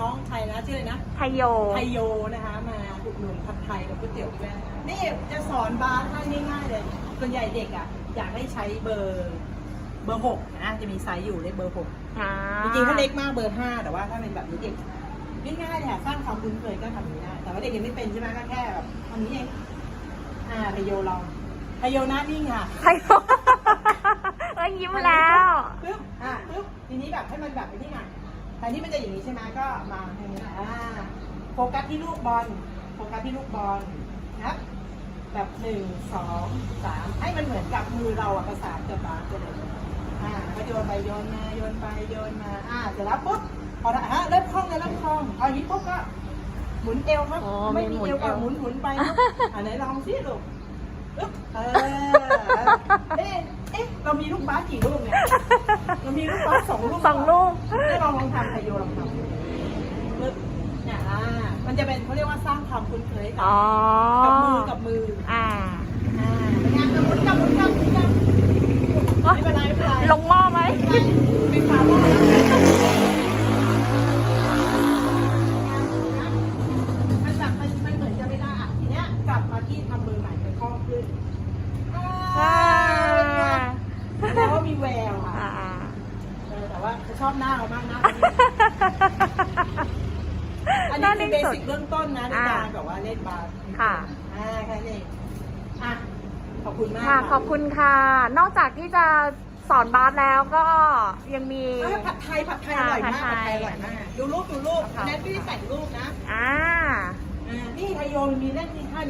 น้องไทยนะชื่ออะไรนะไทยโย ไทยโยนะคะมาอุดหนุนผัดไทยกับก๋วยเตี๋ยวแม่นี่จะสอนบาร์ให้ง่ายๆเลยส่วนใหญ่เด็กอะอยากให้ใช้เบอร์เบอร์หกนะจะมีไซส์อยู่เลขเบอร์หกอ่าจริงๆถ้าเล็กมากเบอร์ห้าแต่ว่าถ้าเป็นแบบนี้เด็กง่ายๆเลยค่ะสร้างความคุ้นเคยก็ทำอย่างนี้ได้แต่ว่าเด็กยังไม่เป็นใช่ไหมก็แค่แบบทำนี้เองอ่าไทยโยลองไทยโยหน้านิ่งค่ะไทยโยเอ้ยยิ้มแล้วปึ๊บอะปึ๊บทีนี้แบบให้มันแบบไอ้นี่ไง แทนที่มันจะอย่างนี้ใช่ไหมก็มาทางนี้อ่าโฟกัสที่ลูกบอล โฟกัสที่ลูกบอลนะแบบหนึ่งสองสามให้มันเหมือนกับมือเราอะประสานกับบาสไปเลยอ่าก็โยนไปโยนมาโยนไปโยนมาอ่าเสร็จแล้วปุ๊บพอละฮะเริ่มคล่องเลยเริ่มคล่องเอาอย่างนี้ปุ๊บก็หมุนเอวครับไม่มีเอวก็หมุนหมุนไปครับอ่าไหนลองสิลูกเออเอ๊ะเอ๊ะเรามีลูกบาสกี่ลูกเนี่ยเรามีลูกบอลสองลูกสองลูก ให้ลองลองทำไทยโยลองทำปึ๊บเนี่ยอ่ามันจะเป็นเขาเรียกว่าสร้างความคุ้นเคยกัอ๋อกับมือกับมืออ่าอ่าเป็นไงานหมุนกับหมุนกับหมุนกับไม่เป็นไรไม่เป็นไรลงหม้อไหมไม่เป็นไรเป็นความว่ามันแบบมันมันเหมือนจะไม่ได้อะทีเนี้ยกลับมาที่ทำมือใหม่เป็นคล่องขึ้นอ่าเป็นไงแล้วว่ามีแววค่ะ อ่า อ่าเออแต่ว่าเขาชอบหน้าเรามากหน้าอันน่านี้เล่คืนอเบสุดสิกเบื้องต้นนะในการแบบว่าเล่นบาสค่ะอ่าแค่นี้เองอะขอบคุณมากค่ะขอบคุณค่ะ นอกจากที่จะสอนบาสแล้วก็ยังมีเอ้ยผัดไทยผัดไทยอร่อยมากผัผัดดไทไทยยอร่อยมากดูรูปดูรูปค่ะแนทไม่ได้แต่งรูปนะอ่าอ่านี่ไทยโยมมีเล่นที่ท่านี้